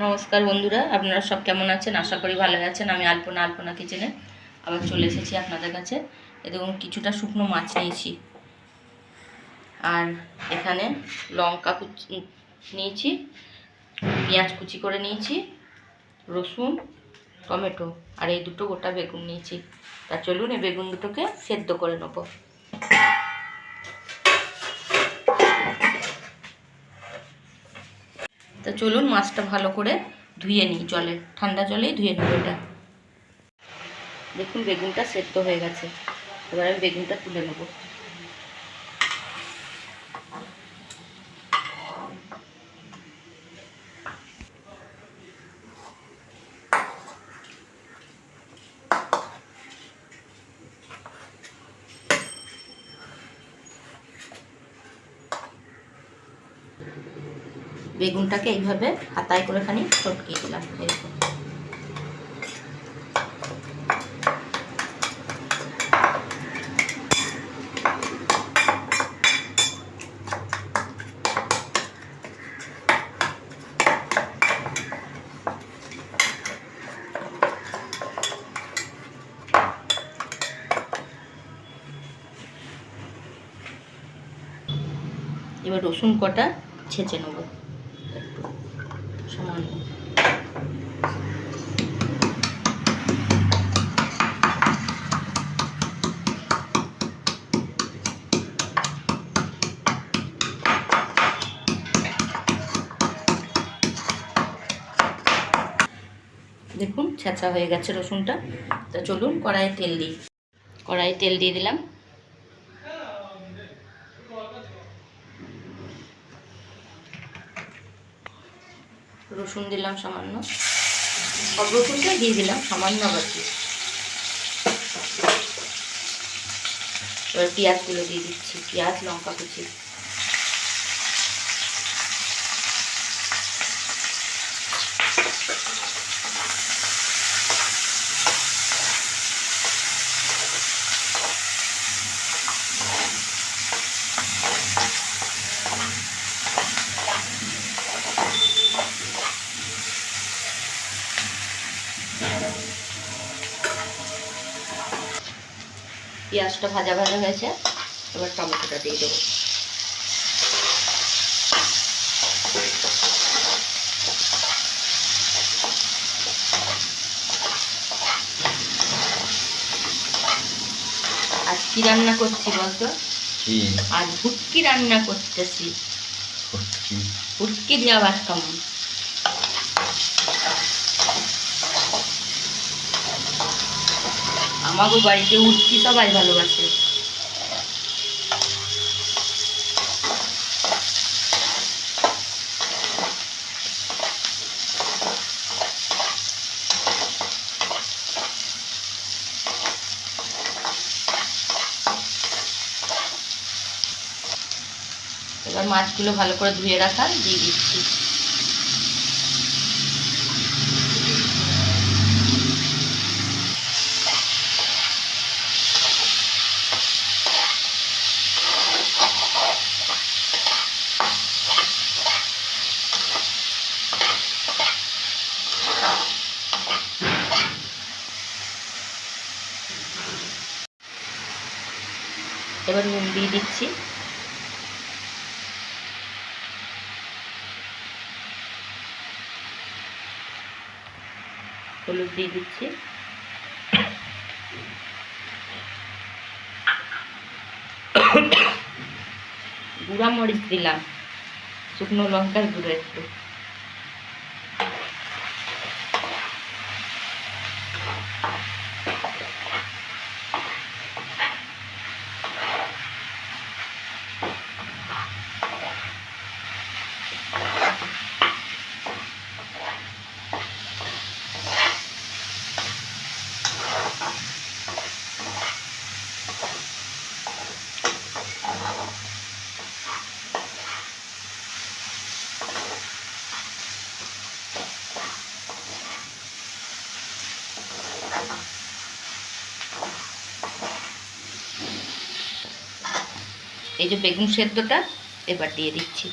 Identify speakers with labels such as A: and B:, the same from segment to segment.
A: নমস্কার বন্ধুরা, আপনারা সব কেমন আছেন? আশা করি ভালো আছেন। আমি আলপনা আলপনা কিচেনে আবার চলে এসেছি আপনাদের কাছে। এ দেখুন, কিছুটা শুকনো মাছ নিয়েছি। আর এখানে লঙ্কা কুচি নিয়েছি, পেঁয়াজ কুচি করে নিয়েছি, রসুন, টমেটো, আর এই দুটো গোটা বেগুন নিয়েছি। তা চলুন, এই বেগুন দুটোকে সেদ্ধ করে নেব। তা চলুন মাছটা ভালো করে ধুয়ে নিই জলে, ঠান্ডা জলেই ধুয়ে নেব এটা। দেখুন বেগুনটা সেদ্ধ হয়ে গেছে, এবার আমি বেগুনটা তুলে নেব। বেগুনটাকে এইভাবে হাতায় করে খানি চটকিয়ে দিলাম এরকম। এবার রসুন কটা ছেঁচে নেব। দেখুন ছেঁচা হয়ে গেছে রসুনটা। তা চলুন কড়াইয়ে তেল দিই। কড়াইয়ে তেল দিয়ে দিলাম। রসুন দিলাম সামান্য। সব রসুনটা দিয়ে দিলাম সামান্য আবার কি এবার পেঁয়াজগুলো দিয়ে দিচ্ছি, পেঁয়াজ, লঙ্কা কুচি। পেঁয়াজটা ভাজা ভাজা হয়েছে এবার টমেটোটা দিয়ে দেবো। আজ কি রান্না করছি বলতো? আজ ভুটকি রান্না করতেছি।
B: ফুটকি
A: ভুটকি দিয়ে আবার কেমন? আমাগো বাড়িতে উঠকি সবাই ভালোবাসে। এবার মাছগুলো ভালো করে ধুয়ে রাখা দিয়ে দিচ্ছি। এবার নুন দিয়ে দিচ্ছি। হলুদ দিয়ে দিচ্ছি। গুঁড়া মরিচ দিলাম। শুকনো লঙ্কার গুঁড়ো একটু। এই যে বেগুন সেদ্ধটা এবার দিয়ে দিচ্ছি।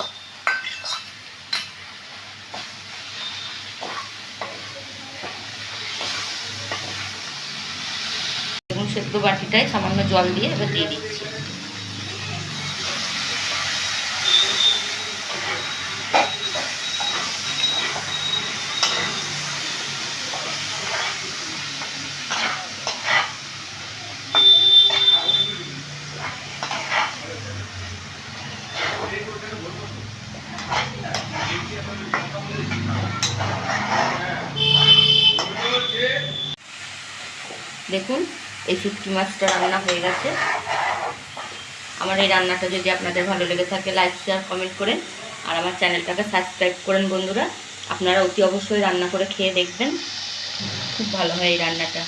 A: বেগুন সেদ্ধ বাটিটায় সামান্য জল দিয়ে এবার দিয়ে দিচ্ছি। দেখুন, এই শুটকি মাছটা রান্না হয়ে গেছে। আমার এই রান্নাটা যদি আপনাদের ভালো লেগে থাকে লাইক শেয়ার কমেন্ট করেন। আর আমার চ্যানেলটাকে সাবস্ক্রাইব করেন বন্ধুরা। আপনারা অতি অবশ্যই রান্না করে খেয়ে দেখবেন। খুব ভালো হয় এই রান্নাটা।